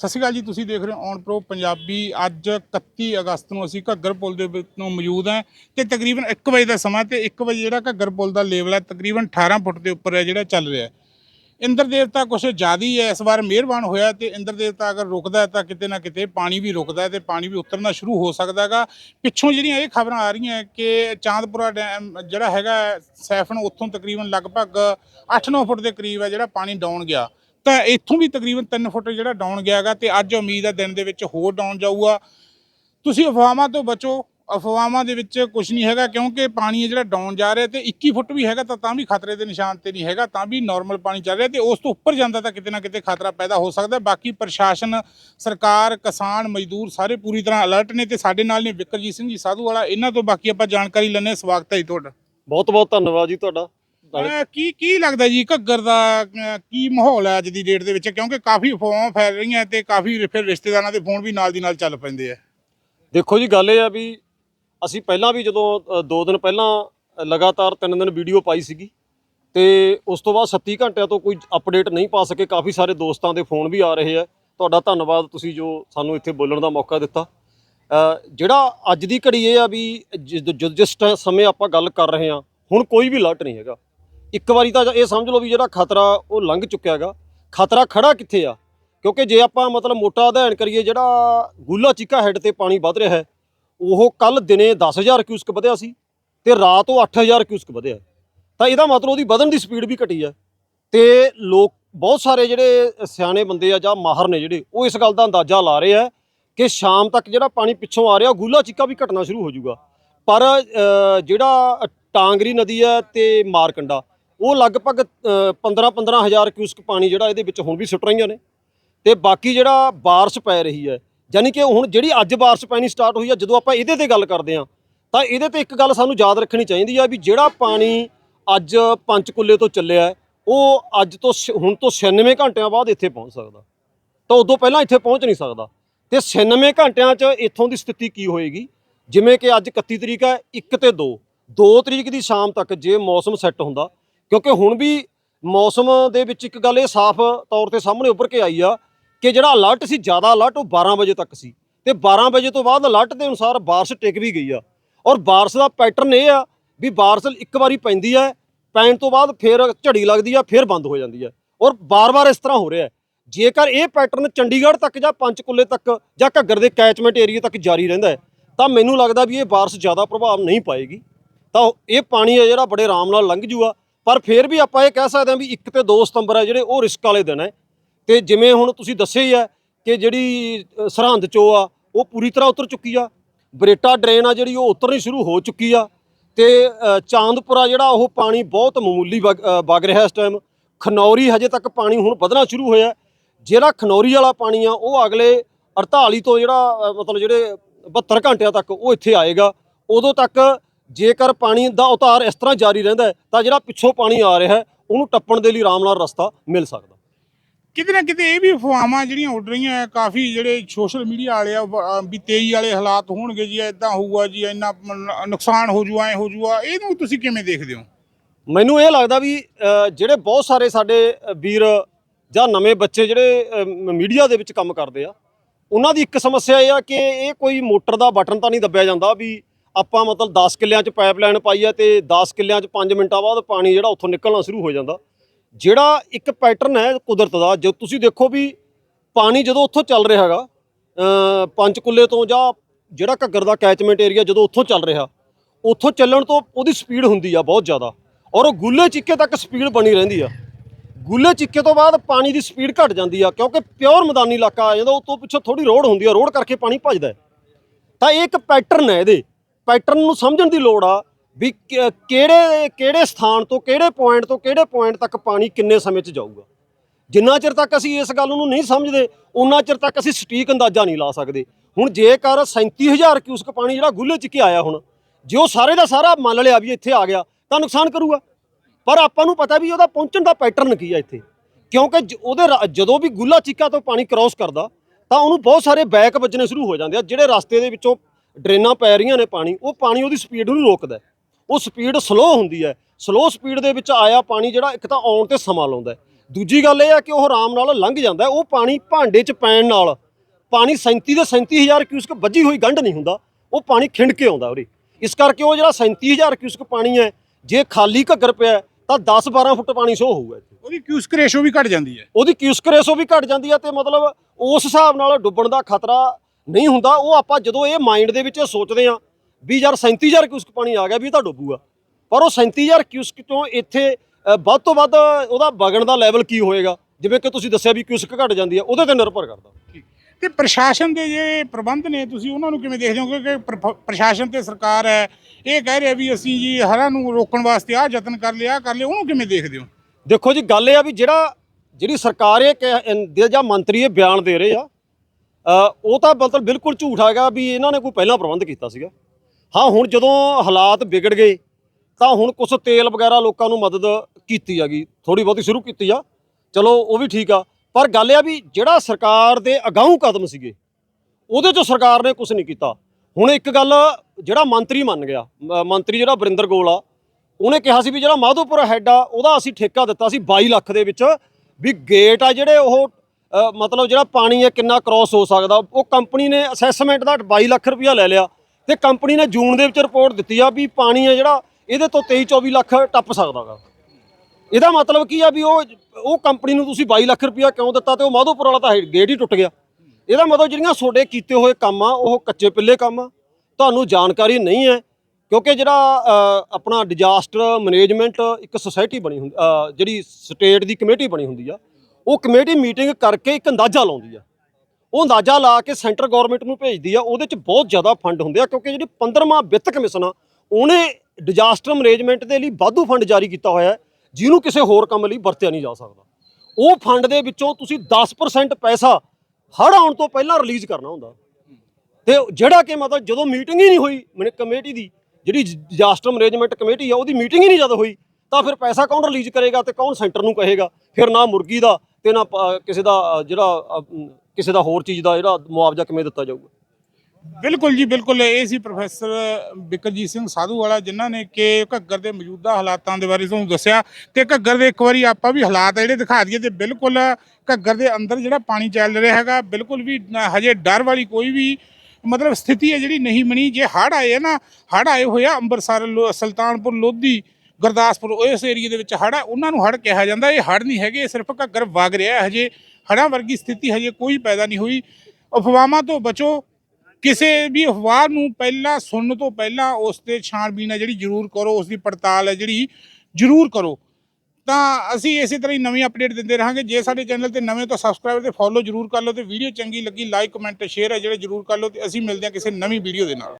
ਸਤਿ ਸ਼੍ਰੀ ਅਕਾਲ ਜੀ, ਤੁਸੀਂ ਦੇਖ ਰਹੇ ਹੋ ਔਨ ਪ੍ਰੋ ਪੰਜਾਬੀ। ਅੱਜ 31 ਅਗਸਤ ਨੂੰ ਅਸੀਂ ਘੱਗਰ ਪੁਲ ਦੇ ਵਿੱਚ ਨੂੰ ਮੌਜੂਦ ਹਾਂ ਤੇ ਤਕਰੀਬਨ 1 ਵਜੇ ਦਾ ਸਮਾਂ ਤੇ 1 ਵਜੇ ਜਿਹੜਾ ਘੱਗਰ ਪੁਲ ਦਾ ਲੈਵਲ ਹੈ, ਤਕਰੀਬਨ 18 ਫੁੱਟ ਦੇ ਉੱਪਰ ਹੈ ਜਿਹੜਾ ਚੱਲ ਰਿਹਾ ਹੈ। ਇੰਦਰ ਦੇਵਤਾ ਕੁਛ ਜ਼ਿਆਦਾ ਹੀ ਹੈ ਇਸ ਵਾਰ ਮਿਹਰਬਾਨ ਹੋਇਆ ਤੇ ਇੰਦਰ ਦੇਵਤਾ ਅਗਰ ਰੁਕਦਾ ਤਾਂ ਕਿਤੇ ਨਾ ਕਿਤੇ ਪਾਣੀ ਵੀ ਰੁਕਦਾ ਹੈ ਤੇ ਪਾਣੀ ਵੀ ਉਤਰਨਾ ਸ਼ੁਰੂ ਹੋ ਸਕਦਾ ਹੈਗਾ। ਪਿੱਛੋਂ ਜਿਹੜੀਆਂ ਇਹ ਖਬਰਾਂ ਆ ਰਹੀਆਂ ਕਿ ਚਾਂਦਪੁਰਾ ਡੈਮ ਜਿਹੜਾ ਹੈਗਾ ਸੈਫਨ, ਉੱਥੋਂ ਤਕਰੀਬਨ ਲਗਭਗ 8-9 ਫੁੱਟ ਦੇ ਕਰੀਬ ਹੈ ਜਿਹੜਾ ਪਾਣੀ ਡਾਊਨ ਗਿਆ। ਤਾਂ ਇੱਥੋਂ ਵੀ ਤਕਰੀਬਨ 3 ਫੁੱਟ ਜਿਹੜਾ ਡਾਊਨ ਗਿਆ ਹੈਗਾ ਤੇ ਅੱਜ ਉਮੀਦ ਹੈ ਦਿਨ ਦੇ ਵਿੱਚ ਹੋਰ ਡਾਊਨ ਜਾਊਗਾ। ਤੁਸੀਂ ਅਫਵਾਹਾਂ ਤੋਂ ਬਚੋ, ਅਫਵਾਹਾਂ ਦੇ ਵਿੱਚ ਕੁਝ ਨਹੀਂ ਹੈਗਾ ਕਿਉਂਕਿ ਪਾਣੀ ਜਿਹੜਾ ਡਾਊਨ ਜਾ ਰਿਹਾ ਤੇ 21 ਫੁੱਟ ਵੀ ਹੈਗਾ ਤਾਂ ਤਾਂ ਵੀ ਖਤਰੇ ਦੇ ਨਿਸ਼ਾਨ ਤੇ ਨਹੀਂ ਹੈਗਾ, ਤਾਂ ਵੀ ਨਾਰਮਲ ਪਾਣੀ ਚੱਲ ਰਿਹਾ ਤੇ ਉਸ ਤੋਂ ਉੱਪਰ ਜਾਂਦਾ ਤਾਂ ਕਿਤੇ ਨਾ ਕਿਤੇ ਖਤਰਾ ਪੈਦਾ ਹੋ ਸਕਦਾ ਬਾਕੀ ਪ੍ਰਸ਼ਾਸਨ, ਸਰਕਾਰ, ਕਿਸਾਨ, ਮਜ਼ਦੂਰ ਸਾਰੇ ਪੂਰੀ ਤਰ੍ਹਾਂ ਅਲਰਟ ਨੇ ਤੇ ਸਾਡੇ ਨਾਲ ਨੇ ਵਿਕਰਜੀਤ ਸਿੰਘ ਜੀ ਸਾਧੂ ਵਾਲਾ ਇਹਨਾਂ ਤੋਂ ਬਾਕੀ ਆਪਾਂ ਜਾਣਕਾਰੀ ਲੈਣੇ ਸਵਾਗਤ ਹੈ ਜੀ ਤੁਹਾਡਾ। ਬਹੁਤ ਬਹੁਤ ਧੰਨਵਾਦ ਜੀ ਤੁਹਾਡਾ। ਅਹ ਕੀ ਕੀ ਲੱਗਦਾ ਜੀ ਘੱਗਰ ਦਾ ਅਹ ਕੀ ਮਾਹੌਲ ਹੈ ਅੱਜ ਦੀ ਡੇਟ ਦੇ ਵਿੱਚ? ਕਿਉਂਕਿ ਕਾਫੀ ਅਫਵਾਹਾਂ ਫੈਲ ਰਹੀਆਂ ਤੇ ਕਾਫੀ ਫਿਰ ਰਿਸ਼ਤੇਦਾਰਾਂ ਦੇ ਫੋਨ ਵੀ ਨਾਲ ਦੀ ਨਾਲ ਚੱਲ ਪੈਂਦੇ ਆ। ਦੇਖੋ ਜੀ ਗੱਲ ਇਹ ਆ ਵੀ ਅਸੀਂ ਪਹਿਲਾਂ ਵੀ ਜਦੋਂ ਦੋ ਦਿਨ ਪਹਿਲਾਂ ਅ, ਲਗਾਤਾਰ ਤਿੰਨ ਦਿਨ ਵੀਡੀਓ ਪਾਈ ਸੀਗੀ ਤੇ ਉਸ ਤੋਂ ਬਾਅਦ 37 ਘੰਟਿਆਂ ਤੋਂ ਕੋਈ ਅਪਡੇਟ ਨਹੀਂ ਪਾ ਸਕੇ। ਕਾਫੀ ਸਾਰੇ ਦੋਸਤਾਂ ਦੇ ਫੋਨ ਵੀ ਆ ਰਹੇ ਆ। ਤੁਹਾਡਾ ਧੰਨਵਾਦ ਤੁਸੀਂ ਜੋ ਸਾਨੂੰ ਇੱਥੇ ਬੋਲਣ ਦਾ ਮੌਕਾ ਦਿੱਤਾ। ਅ, ਜਿਹੜਾ ਅੱਜ ਦੀ ਘੜੀ ਇਹ ਆ ਵੀ ਜਿਸ ਟ- ਸਮੇਂ ਆਪਾਂ ਗੱਲ ਕਰ ਰਹੇ ਹਾਂ ਹੁਣ ਕੋਈ ਵੀ ਅਲਰਟ ਨਹੀਂ ਹੈਗਾ। ਇੱਕ ਵਾਰੀ ਤਾਂ ਇਹ ਸਮਝ ਲਓ ਵੀ ਜਿਹੜਾ ਖਤਰਾ ਉਹ ਲੰਘ ਚੁੱਕਿਆ ਹੈਗਾ। ਖਤਰਾ ਖੜਾ ਕਿੱਥੇ ਆ? ਕਿਉਂਕਿ ਜੇ ਆਪਾਂ ਮਤਲਬ ਮੋਟਾ ਅਧਿਐਨ ਕਰੀਏ, ਜਿਹੜਾ ਗੁੱਲਾ ਚੀਕਾ ਹੈੱਡ ਤੇ ਪਾਣੀ ਵੱਧ ਰਿਹਾ ਹੈ, ਉਹ ਕੱਲ ਦਿਨੇ 10000 ਕਿਊਸਕ ਵਧਿਆ ਸੀ ਤੇ ਰਾਤ ਉਹ 8000 ਕਿਊਸਕ ਵਧਿਆ ਤਾਂ ਇਹਦਾ ਮਤਲਬ ਉਹਦੀ ਵਧਣ ਦੀ ਸਪੀਡ ਵੀ ਘਟੀ ਹੈ। ਤੇ ਲੋਕ, ਬਹੁਤ ਸਾਰੇ ਜਿਹੜੇ ਸਿਆਣੇ ਬੰਦੇ ਆ ਜਾਂ ਮਾਹਰ ਨੇ ਜਿਹੜੇ, ਉਹ ਇਸ ਗੱਲ ਦਾ ਅੰਦਾਜ਼ਾ ਲਾ ਰਹੇ ਆ ਕਿ ਸ਼ਾਮ ਤੱਕ ਜਿਹੜਾ ਪਾਣੀ ਪਿੱਛੋਂ ਆ ਰਿਹਾ, ਗੁੱਲਾ ਚੀਕਾ ਵੀ ਘਟਣਾ ਸ਼ੁਰੂ ਹੋ ਜਾਊਗਾ। ਪਰ ਜਿਹੜਾ ਟਾਂਗਰੀ ਨਦੀ ਹੈ ਤੇ ਮਾਰਕੰਡਾ ਉਹ ਲਗਭਗ 15-15 ਹਜ਼ਾਰ ਕਿਊਸਕ ਪਾਣੀ ਜਿਹੜਾ ਇਹਦੇ ਵਿੱਚ ਹੁਣ ਵੀ ਸੁੱਟ ਰਹੀਆਂ ਨੇ। ਤੇ ਬਾਕੀ ਜਿਹੜਾ ਬਾਰਿਸ਼ ਪੈ ਰਹੀ ਹੈ, ਯਾਨੀ ਕਿ ਹੁਣ ਜਿਹੜੀ ਅੱਜ ਬਾਰਿਸ਼ ਪੈਣੀ ਸਟਾਰਟ ਹੋਈ ਹੈ ਜਦੋਂ ਆਪਾਂ ਇਹਦੇ ਤੇ ਗੱਲ ਕਰਦੇ ਹਾਂ, ਤਾਂ ਇਹਦੇ ਤੇ ਇੱਕ ਗੱਲ ਸਾਨੂੰ ਯਾਦ ਰੱਖਣੀ ਚਾਹੀਦੀ ਆ ਵੀ ਜਿਹੜਾ ਪਾਣੀ ਅੱਜ ਪੰਚਕੁੱਲੇ ਤੋਂ ਚੱਲਿਆ ਉਹ ਅੱਜ ਤੋਂ ਛ- ਹੁਣ ਤੋਂ 96 ਘੰਟਿਆਂ ਬਾਅਦ ਇੱਥੇ ਪਹੁੰਚ ਸਕਦਾ। ਤਾਂ ਉਦੋਂ ਪਹਿਲਾਂ ਇੱਥੇ ਪਹੁੰਚ ਨਹੀਂ ਸਕਦਾ। ਤੇ 96 ਘੰਟਿਆਂ 'ਚ ਇੱਥੋਂ ਦੀ ਸਥਿਤੀ ਕੀ ਹੋਏਗੀ? ਜਿਵੇਂ ਕਿ ਅੱਜ 31 ਤਰੀਕ ਹੈ 1 ਤੇ 2 2 ਤਰੀਕ ਦੀ ਸ਼ਾਮ ਤੱਕ ਜੇ ਮੌਸਮ ਸੈੱਟ ਹੁੰਦਾ ਕਿਉਂਕਿ ਹੁਣ ਵੀ ਮੌਸਮ ਦੇ ਵਿੱਚ ਇੱਕ ਗੱਲ ਇਹ ਸਾਫ਼ ਤੌਰ ਤੇ ਸਾਹਮਣੇ ਉੱਭਰ ਕੇ ਆਈ ਆ ਕਿ ਜਿਹੜਾ ਅਲਰਟ ਸੀ, ਜ਼ਿਆਦਾ ਅਲਰਟ ਉਹ 12 ਵਜੇ ਤੱਕ ਸੀ। ਤੇ 12 ਵਜੇ ਤੋਂ ਬਾਅਦ ਅਲਰਟ ਦੇ ਅਨੁਸਾਰ ਬਾਰਿਸ਼ ਟਿਕ ਵੀ ਗਈ ਆ। ਔਰ ਬਾਰਿਸ਼ ਦਾ ਪੈਟਰਨ ਇਹ ਆ ਵੀ ਬਾਰਿਸ਼ ਇੱਕ ਵਾਰੀ ਪੈਂਦੀ ਹੈ ਪੈਣ ਤੋਂ ਬਾਅਦ ਫਿਰ ਝੜੀ ਲੱਗਦੀ ਆ, ਫਿਰ ਬੰਦ ਹੋ ਜਾਂਦੀ ਹੈ ਔਰ ਬਾਰ-ਬਾਰ ਇਸ ਤਰ੍ਹਾਂ ਹੋ ਰਿਹਾ ਜੇਕਰ ਇਹ ਪੈਟਰਨ ਚੰਡੀਗੜ੍ਹ ਤੱਕ ਜਾਂ ਪੰਚਕੁੱਲੇ ਤੱਕ ਜਾਂ ਘੱਗਰ ਦੇ ਕੈਚਮੈਂਟ ਏਰੀਆ ਤੱਕ ਜਾਰੀ ਰਹਿੰਦਾ ਹੈ, ਤਾਂ ਮੈਨੂੰ ਲੱਗਦਾ ਵੀ ਇਹ ਬਾਰਿਸ਼ ਜ਼ਿਆਦਾ ਪ੍ਰਭਾਵ ਨਹੀਂ ਪਾਏਗੀ। ਤਾਂ ਇਹ ਪਾਣੀ ਆ ਜਿਹੜਾ ਬੜੇ ਆਰਾਮ ਨਾਲ ਲੰਘ ਜੂਗਾ। ਪਰ ਫਿਰ ਵੀ ਆਪਾਂ ਇਹ ਕਹਿ ਸਕਦੇ ਹਾਂ ਵੀ 1 ਤੇ 2 ਸਤੰਬਰ ਹੈ ਜਿਹੜੇ ਉਹ ਰਿਸਕ ਵਾਲੇ ਦਿਨ ਹੈ। ਤੇ ਜਿਵੇਂ ਹੁਣ ਤੁਸੀਂ ਦੱਸਿਆ ਹੀ ਹੈ ਕਿ ਜਿਹੜੀ ਸਰਹੰਦ ਚੋ ਆ ਉਹ ਪੂਰੀ ਤਰ੍ਹਾਂ ਉਤਰ ਚੁੱਕੀ ਆ। ਬਰੇਟਾ ਡਰੇਨ ਆ ਜਿਹੜੀ ਉਹ ਉਤਰਨੀ ਸ਼ੁਰੂ ਹੋ ਚੁੱਕੀ ਆ। ਤੇ ਚਾਂਦਪੁਰਾ ਜਿਹੜਾ ਉਹ ਪਾਣੀ ਬਹੁਤ ਮਾਮੂਲੀ ਵਗ ਅ, ਰਿਹਾ ਇਸ ਟਾਈਮ ਖਨੌਰੀ ਹਜੇ ਤੱਕ ਪਾਣੀ ਹੁਣ ਵਧਣਾ ਸ਼ੁਰੂ ਹੋਇਆ ਜਿਹੜਾ ਖਨੌਰੀ ਵਾਲਾ ਪਾਣੀ ਆ ਉਹ ਅਗਲੇ 48 ਤੋਂ ਜਿਹੜਾ ਮਤਲਬ ਜਿਹੜੇ 72 ਘੰਟਿਆਂ ਤੱਕ ਉਹ ਇੱਥੇ ਆਏਗਾ। ਉਦੋਂ ਤੱਕ ਜੇਕਰ ਪਾਣੀ ਦਾ ਉਤਾਰ ਇਸ ਤਰ੍ਹਾਂ ਜਾਰੀ ਰਹਿੰਦਾ ਤਾਂ ਜਿਹੜਾ ਪਿੱਛੋਂ ਪਾਣੀ ਆ ਰਿਹਾ ਉਹਨੂੰ ਟੱਪਣ ਦੇ ਲਈ ਆਰਾਮ ਨਾਲ ਰਸਤਾ ਮਿਲ ਸਕਦਾ। ਕਿਤੇ ਨਾ ਕਿਤੇ ਇਹ ਵੀ ਅਫਵਾਹਾਂ ਜਿਹੜੀਆਂ ਉੱਡ ਰਹੀਆਂ ਕਾਫੀ ਜਿਹੜੇ ਸੋਸ਼ਲ ਮੀਡੀਆ ਵਾਲੇ ਆ ਵ- 23 ਵਾਲੇ ਹਾਲਾਤ ਹੋਣਗੇ ਜੀ ਇਦਾਂ ਹੋਊਗਾ ਜੀ ਇੰਨਾ ਨੁਕਸਾਨ ਹੋ ਜੂਆ ਐ ਹੋ ਜੂਆ ਇਹਨੂੰ ਤੁਸੀਂ ਕਿਵੇਂ ਦੇਖਦੇ ਹੋ? ਮੈਨੂੰ ਇਹ ਲੱਗਦਾ ਵੀ ਜਿਹੜੇ ਬਹੁਤ ਸਾਰੇ ਸਾਡੇ ਵੀਰ ਜਾਂ ਨਵੇਂ ਬੱਚੇ ਜਿਹੜੇ ਮੀਡੀਆ ਦੇ ਵਿੱਚ ਕੰਮ ਕਰਦੇ ਆ ਉਹਨਾਂ ਦੀ ਇੱਕ ਸਮੱਸਿਆ ਇਹ ਆ ਕਿ ਇਹ ਕੋਈ ਮੋਟਰ ਦਾ ਬਟਨ ਤਾਂ ਨਹੀਂ ਦੱਬਿਆ ਜਾਂਦਾ ਵੀ ਆਪਾਂ ਮਤਲਬ 10 ਕਿੱਲਿਆਂ 'ਚ ਪਾਈਪਲਾਈਨ ਪਾਈ ਆ ਤੇ 10 ਕਿੱਲਿਆਂ 'ਚ 5 ਮਿੰਟਾਂ ਬਾਅਦ ਪਾਣੀ ਜਿਹੜਾ ਉੱਥੋਂ ਨਿਕਲਣਾ ਸ਼ੁਰੂ ਹੋ ਜਾਂਦਾ। ਜਿਹੜਾ ਇੱਕ ਪੈਟਰਨ ਹੈ ਕੁਦਰਤ ਦਾ ਜੋ ਤੁਸੀਂ ਦੇਖੋ ਵੀ ਪਾਣੀ ਜਦੋਂ ਉੱਥੋਂ ਚੱਲ ਰਿਹਾ ਹੈਗਾ ਅ, ਪੰਚਕੁੱਲੇ ਤੋਂ ਜਾਂ ਜਿਹੜਾ ਘੱਗਰ ਦਾ ਕੈਚਮੈਂਟ ਏਰੀਆ ਜਦੋਂ ਉੱਥੋਂ ਚੱਲ ਰਿਹਾ ਉੱਥੋਂ ਚੱਲਣ ਤੋਂ ਉਹਦੀ ਸਪੀਡ ਹੁੰਦੀ ਆ ਬਹੁਤ ਜ਼ਿਆਦਾ। ਔਰ ਉਹ ਗੁੱਲੇ ਚਿੱਕੇ ਤੱਕ ਸਪੀਡ ਬਣੀ ਰਹਿੰਦੀ ਆ। ਗੁੱਲੇ ਚਿੱਕੇ ਤੋਂ ਬਾਅਦ ਪਾਣੀ ਦੀ ਸਪੀਡ ਘਟ ਜਾਂਦੀ ਆ ਕਿਉਂਕਿ ਪਿਓਰ ਮੈਦਾਨੀ ਇਲਾਕਾ ਆ ਜਾਂਦਾ ਉਹ ਤੋਂ ਪਿੱਛੋਂ ਥੋੜੀ ਰੋਡ ਹੁੰਦੀ ਆ ਰੋਡ ਕਰਕੇ ਪਾਣੀ ਭੱਜਦਾ ਤਾਂ ਇਹ ਇੱਕ ਪੈਟਰਨ ਹੈ ਇਹਦੇ। ਪੈਟਰਨ ਨੂੰ ਸਮਝਣ ਦੀ ਲੋੜ ਆ ਵੀ ਕਿਹੜੇ ਕਿਹੜੇ ਸਥਾਨ ਤੋਂ, ਕਿਹੜੇ ਪੁਆਇੰਟ ਤੋਂ, ਕਿਹੜੇ ਪੁਆਇੰਟ ਤੱਕ ਪਾਣੀ ਕਿੰਨੇ ਸਮੇਂ 'ਚ ਜਾਊਗਾ? ਜਿੰਨਾ ਚਿਰ ਤੱਕ ਅਸੀਂ ਇਸ ਗੱਲ ਨੂੰ ਨਹੀਂ ਸਮਝਦੇ, ਉਨਾ ਚਿਰ ਤੱਕ ਅਸੀਂ ਸਟੀਕ ਅੰਦਾਜ਼ਾ ਨਹੀਂ ਲਾ ਸਕਦੇ। ਹੁਣ ਜੇਕਰ 37000 ਕਿਊਸਕ ਪਾਣੀ ਜਿਹੜਾ ਗੁੱਲੇ 'ਚ ਕੇ ਆਇਆ ਹੁਣ, ਜੇ ਉਹ ਸਾਰੇ ਦਾ ਸਾਰਾ ਮੰਨ ਲਿਆ ਵੀ ਇੱਥੇ ਆ ਗਿਆ, ਤਾਂ ਨੁਕਸਾਨ ਕਰੂਗਾ। ਪਰ ਆਪਾਂ ਨੂੰ ਪਤਾ ਵੀ ਉਹਦਾ ਪਹੁੰਚਣ ਦਾ ਪੈਟਰਨ ਕੀ ਆ ਇੱਥੇ। ਕਿਉਂਕਿ ਜ- ਉਹਦੇ ਰਾ- ਜਦੋਂ ਵੀ ਗੁੱਲਾ ਚੀਕਾ ਤੋਂ ਪਾਣੀ ਕ੍ਰਾਸ ਕਰਦਾ, ਤਾਂ ਉਹਨੂੰ ਬਹੁਤ ਸਾਰੇ ਬੈਕ ਵੱਜਣੇ ਸ਼ੁਰੂ ਹੋ ਜਾਂਦੇ ਆ, ਜਿਹੜੇ ਰਸਤੇ ਦੇ ਵਿੱਚੋਂ ਡਰੇਨਾਂ ਪੈ ਰਹੀਆਂ ਨੇ ਪਾਣੀ ਉਹ ਪਾਣੀ ਉਹਦੀ ਸਪੀਡ ਨੂੰ ਰੋਕਦਾ ਹੈ। ਉਹ ਸਪੀਡ ਸਲੋ ਹੁੰਦੀ ਹੈ। ਸਲੋ ਸਪੀਡ ਦੇ ਵਿੱਚ ਆਇਆ ਪਾਣੀ ਜਿਹੜਾ ਇੱਕ ਤਾਂ ਆਉਣ ਤੇ ਸਮਾਂ ਲਾਉਂਦਾ ਹੈ। ਦੂਜੀ ਗੱਲ ਇਹ ਆ ਕਿ ਉਹ ਆਰਾਮ ਨਾਲ ਲੰਘ ਜਾਂਦਾ ਹੈ। ਉਹ ਪਾਣੀ ਭਾਂਡੇ 'ਚ ਪੈਣ ਨਾਲ ਪਾਣੀ 37 ਦੇ 37000 ਕਿਊਸਕ ਵੱਜੀ ਹੋਈ ਗੰਢ ਨਹੀਂ ਹੁੰਦਾ। ਉਹ ਪਾਣੀ ਖਿੰਡ ਕੇ ਆਉਂਦਾ ਉਰੇ। ਇਸ ਕਰਕੇ ਉਹ ਜਿਹੜਾ 37000 ਕਿਊਸਕ ਪਾਣੀ ਹੈ ਜੇ ਖਾਲੀ ਘੱਗਰ ਪਿਆ ਹੈ, ਤਾਂ 10-12 ਫੁੱਟ ਪਾਣੀ ਸ਼ੋ ਹੋਊਗਾ ਇੱਥੇ। ਉਹਦੀ ਕਿਊਸਕ ਰੇਸ਼ੋ ਵੀ ਘਟ ਜਾਂਦੀ ਹੈ। ਉਹਦੀ ਕਿਊਸਕ ਰੇਸ਼ੋ ਵੀ ਘਟ ਜਾਂਦੀ ਹੈ ਤੇ ਮਤਲਬ ਉਸ ਹਿਸਾਬ ਨਾਲ ਡੁੱਬਣ ਦਾ ਖਤਰਾ ਨਹੀਂ ਹੁੰਦਾ ਉਹ ਆਪਾਂ ਜਦੋਂ ਇਹ ਮਾਈਂਡ ਦੇ ਵਿੱਚ ਸੋਚਦੇ ਆ ਵੀ ਯਾਰ 37000 ਕਿਊਸਕ ਪਾਣੀ ਆ ਗਿਆ ਵੀ ਇਹ ਤਾਂ ਡੁੱਬੂਗਾ। ਪਰ ਉਹ 37000 ਕਿਊਸਕ ਤੋਂ ਇੱਥੇ ਵੱਧ ਤੋਂ ਵੱਧ ਉਹਦਾ ਵਗਣ ਦਾ ਲੈਵਲ ਕੀ ਹੋਏਗਾ? ਜਿਵੇਂ ਕਿ ਤੁਸੀਂ ਦੱਸਿਆ ਵੀ ਕਿਊਸਕ ਘਟ ਜਾਂਦੀ ਹੈ ਉਹਦੇ ਤੇ ਨਿਰਭਰ ਕਰਦਾ। ਤੇ ਪ੍ਰਸ਼ਾਸਨ ਦੇ ਜੇ ਪ੍ਰਬੰਧ ਨੇ ਤੁਸੀਂ ਉਹਨਾਂ ਨੂੰ ਕਿਵੇਂ ਦੇਖਦੇ ਹੋ? ਕਿਉਂਕਿ ਪ੍ਰ- ਪ੍ਰਸ਼ਾਸਨ ਤੇ ਸਰਕਾਰ ਹੈ ਇਹ ਕਹਿ ਰਿਹਾ ਵੀ ਅਸੀਂ ਜੀ ਹੜ੍ਹਾਂ ਨੂੰ ਰੋਕਣ ਵਾਸਤੇ ਆਹ ਯਤਨ ਕਰ ਲਿਆ ਕਰ ਲਿਆ ਉਹਨੂੰ ਕਿਵੇਂ ਦੇਖਦੇ ਹੋ? ਦੇਖੋ ਜੀ ਗੱਲ ਇਹ ਆ ਵੀ ਜਿਹੜਾ ਜਿਹੜੀ ਸਰਕਾਰ ਇਹ ਜਾਂ ਮੰਤਰੀ ਇਹ ਬਿਆਨ ਦੇ ਰਹੇ ਆ ਉਹ ਤਾਂ ਮਤਲਬ ਬਿਲਕੁਲ ਝੂਠ ਹੈਗਾ ਵੀ ਇਹਨਾਂ ਨੇ ਕੋਈ ਪਹਿਲਾਂ ਪ੍ਰਬੰਧ ਕੀਤਾ ਸੀਗਾ। ਹਾਂ, ਹੁਣ ਜਦੋਂ ਹਾਲਾਤ ਵਿਗੜ ਗਏ, ਤਾਂ ਹੁਣ ਕੁਝ ਤੇਲ ਵਗੈਰਾ ਲੋਕਾਂ ਨੂੰ ਮਦਦ ਕੀਤੀ ਹੈਗੀ ਥੋੜੀ ਬਹੁਤੀ ਸ਼ੁਰੂ ਕੀਤੀ ਆ। ਚਲੋ, ਉਹ ਵੀ ਠੀਕ ਆ। ਪਰ ਗੱਲ ਇਹ ਆ ਵੀ ਜਿਹੜਾ ਸਰਕਾਰ ਦੇ ਅਗਾਊਂ ਕਦਮ ਸੀਗੇ, ਉਹਦੇ 'ਚੋਂ ਸਰਕਾਰ ਨੇ ਕੁਝ ਨਹੀਂ ਕੀਤਾ। ਹੁਣ ਇੱਕ ਗੱਲ ਜਿਹੜਾ ਮੰਤਰੀ ਮੰਨ ਗਿਆ ਮੰਤਰੀ ਜਿਹੜਾ ਵਰਿੰਦਰ ਗੋਲ ਆ, ਉਹਨੇ ਕਿਹਾ ਸੀ ਵੀ ਜਿਹੜਾ ਮਾਧੋਪੁਰ ਹੈੱਡ ਆ, ਉਹਦਾ ਅਸੀਂ ਠੇਕਾ ਦਿੱਤਾ ਸੀ 22 ਲੱਖ ਦੇ ਵਿੱਚ, ਵੀ ਗੇਟ ਆ ਜਿਹੜੇ ਉਹ ਮਤਲਬ ਜਿਹੜਾ ਪਾਣੀ ਹੈ ਕਿੰਨਾ ਕ੍ਰਾਸ ਹੋ ਸਕਦਾ। ਉਹ ਕੰਪਨੀ ਨੇ ਅਸੈਸਮੈਂਟ ਦਾ 22 ਲੱਖ ਰੁਪਇਆ ਲੈ ਲਿਆ ਤੇ ਕੰਪਨੀ ਨੇ ਜੂਨ ਦੇ ਵਿੱਚ ਰਿਪੋਰਟ ਦਿੱਤੀ ਆ ਵੀ ਪਾਣੀ ਹੈ ਜਿਹੜਾ ਇਹਦੇ ਤੋਂ 23 24 ਲੱਖ ਟੱਪ ਸਕਦਾਗਾ ਇਹਦਾ ਮਤਲਬ ਕੀ ਆ ਵੀ ਉਹ ਉਹ ਕੰਪਨੀ ਨੂੰ ਤੁਸੀਂ 22 ਲੱਖ ਰੁਪਇਆ ਕਿਉਂ ਦਿੱਤਾ ਤੇ ਉਹ ਮਾਧੋਪੁਰ ਵਾਲਾ ਤਾਂ ਗੇਟ ਹੀ ਟੁੱਟ ਗਿਆ। ਇਹਦਾ ਮਤਲਬ ਜਿਹੜੀਆਂ ਤੁਹਾਡੇ ਕੀਤੇ ਹੋਏ ਕੰਮ ਆ, ਉਹ ਕੱਚੇ ਪਿੱਲੇ ਕੰਮ ਆ। ਤੁਹਾਨੂੰ ਜਾਣਕਾਰੀ ਨਹੀਂ ਹੈ, ਕਿਉਂਕਿ ਜਿਹੜਾ ਆਪਣਾ ਡਿਜ਼ਾਸਟਰ ਮੈਨੇਜਮੈਂਟ ਇੱਕ ਸੁਸਾਇਟੀ ਬਣੀ ਹੁੰਦੀ ਜਿਹੜੀ ਸਟੇਟ ਦੀ ਕਮੇਟੀ ਬਣੀ ਹੁੰਦੀ ਆ ਉਹ ਕਮੇਟੀ ਮੀਟਿੰਗ ਕਰਕੇ ਇੱਕ ਅੰਦਾਜ਼ਾ ਲਾਉਂਦੀ ਆ। ਉਹ ਅੰਦਾਜ਼ਾ ਲਾ ਕੇ ਸੈਂਟਰ ਗਵਰਨਮੈਂਟ ਨੂੰ ਭੇਜਦੀ ਆ, ਉਹਦੇ ਚ ਬਹੁਤ ਜ਼ਿਆਦਾ ਫੰਡ ਹੁੰਦੇ ਆ, ਕਿਉਂਕਿ ਜਿਹੜੀ 15ਵਾਂ ਵਿੱਤ ਕਮਿਸ਼ਨ ਆ, ਉਹਨੇ ਡਿਜ਼ਾਸਟਰ ਮੈਨੇਜਮੈਂਟ ਦੇ ਲਈ ਵਾਧੂ ਫੰਡ ਜਾਰੀ ਕੀਤਾ ਹੋਇਆ ਹੈ, ਜਿਹਨੂੰ ਕਿਸੇ ਹੋਰ ਕੰਮ ਲਈ ਵਰਤਿਆ ਨਹੀਂ ਜਾ ਸਕਦਾ। ਉਹ ਫੰਡ ਦੇ ਵਿੱਚੋਂ ਤੁਸੀਂ 10% ਪੈਸਾ ਹੜ੍ਹ ਆਉਣ ਤੋਂ ਪਹਿਲਾਂ ਰਿਲੀਜ਼ ਕਰਨਾ ਹੁੰਦਾ। ਤੇ ਜਿਹੜਾ ਕਿ ਮਤਲਬ ਜਦੋਂ ਮੀਟਿੰਗ ਹੀ ਨਹੀਂ ਹੋਈ, ਮੈਨੇ ਕਮੇਟੀ ਦੀ, ਜਿਹੜੀ ਡਿਜ਼ਾਸਟਰ ਮੈਨੇਜਮੈਂਟ ਕਮੇਟੀ ਆ, ਉਹਦੀ ਮੀਟਿੰਗ ਹੀ ਨਹੀਂ ਜਦ ਹੋਈ ਤਾਂ ਫਿਰ ਪੈਸਾ ਕੌਣ ਰਿਲੀਜ਼ ਕਰੇਗਾ ਤੇ ਕੌਣ ਸੈਂਟਰ ਨੂੰ ਕਹੇਗਾ? ਫਿਰ ਨਾ ਮੁਰਗੀ ਦਾ ਤੇ ਨਾ ਕਿਸੇ ਦਾ ਜਿਹੜਾ ਕਿਸੇ ਦਾ ਹੋਰ ਚੀਜ਼ ਦਾ ਜਿਹੜਾ ਮੁਆਵਜ਼ਾ ਕਿਵੇਂ ਦਿੱਤਾ ਜਾਊਗਾ? ਬਿਲਕੁਲ ਜੀ, ਬਿਲਕੁਲ। ਇਹ ਸੀ ਪ੍ਰੋਫੈਸਰ ਬਿਕਰਜੀਤ ਸਿੰਘ ਸਾਧੂ ਵਾਲਾ ਜਿਨ੍ਹਾਂ ਨੇ ਕਿ ਘੱਗਰ ਦੇ ਮੌਜੂਦਾ ਹਾਲਾਤਾਂ ਦੇ ਬਾਰੇ ਤੁਹਾਨੂੰ ਦੱਸਿਆ ਤੇ ਘੱਗਰ ਦੇ ਇੱਕ ਵਾਰੀ ਆਪਾਂ ਵੀ ਹਾਲਾਤ ਜਿਹੜੇ ਦਿਖਾ ਦਈਏ ਤੇ ਬਿਲਕੁਲ ਘੱਗਰ ਦੇ ਅੰਦਰ ਜਿਹੜਾ ਪਾਣੀ ਚੱਲ ਰਿਹਾ ਹੈਗਾ, ਬਿਲਕੁਲ ਵੀ ਹਜੇ ਡਰ ਵਾਲੀ ਕੋਈ ਵੀ ਮਤਲਬ ਸਥਿਤੀ ਹੈ ਜਿਹੜੀ ਨਹੀਂ ਬਣੀ। ਜੇ ਹੜ੍ਹ ਆਏ ਆ ਨਾ, ਹੜ੍ਹ ਆਏ ਹੋਏ ਆ ਅੰਮ੍ਰਿਤਸਰ, ਲੋ- ਸੁਲਤਾਨਪੁਰ, ਲੋਧੀ ਗੁਰਦਾਸਪੁਰ ਇਸ ਏਰੀਏ ਦੇ ਵਿੱਚ ਹੜ੍ਹ ਆ, ਉਹਨਾਂ ਨੂੰ ਹੜ੍ਹ ਕਿਹਾ ਜਾਂਦਾ, ਇਹ ਹੜ੍ਹ ਨਹੀਂ ਹੈਗੇ, ਇਹ ਸਿਰਫ ਘੱਗਰ ਵਗ ਰਿਹਾ ਹਜੇ ਹੜ੍ਹਾਂ ਵਰਗੀ ਸਥਿਤੀ ਹਜੇ ਕੋਈ ਪੈਦਾ ਨਹੀਂ ਹੋਈ। ਅਫਵਾਹਾਂ ਤੋਂ ਬਚੋ, ਕਿਸੇ ਵੀ ਅਫਵਾਹ ਨੂੰ ਪਹਿਲਾਂ, ਸੁਣਨ ਤੋਂ ਪਹਿਲਾਂ ਉਸ ਤੇ ਛਾਣਬੀਨ ਹੈ, ਜਿਹੜੀ ਜ਼ਰੂਰ ਕਰੋ, ਉਸ ਦੀ ਪੜਤਾਲ ਹੈ, ਜਿਹੜੀ ਜ਼ਰੂਰ ਕਰੋ। ਤਾਂ ਅਸੀਂ ਇਸੇ ਤਰ੍ਹਾਂ ਹੀ ਨਵੀਂ ਅਪਡੇਟ ਦਿੰਦੇ ਰਹਾਂਗੇ। ਜੇ ਸਾਡੇ ਚੈਨਲ ਤੇ ਨਵੇਂ ਤੋਂ ਸਬਸਕ੍ਰਾਈਬ ਤੇ ਫੋਲੋ ਜ਼ਰੂਰ ਕਰ ਲਓ ਤੇ ਵੀਡੀਓ ਚੰਗੀ ਲੱਗੀ ਲਾਈਕ ਕਮੈਂਟ ਸ਼ੇਅਰ ਹੈ, ਜਿਹੜੇ ਜ਼ਰੂਰ ਕਰ ਲਓ ਤੇ ਅਸੀਂ ਮਿਲਦੇ ਹਾਂ ਕਿਸੇ ਨਵੀਂ ਵੀਡੀਓ ਦੇ ਨਾਲ।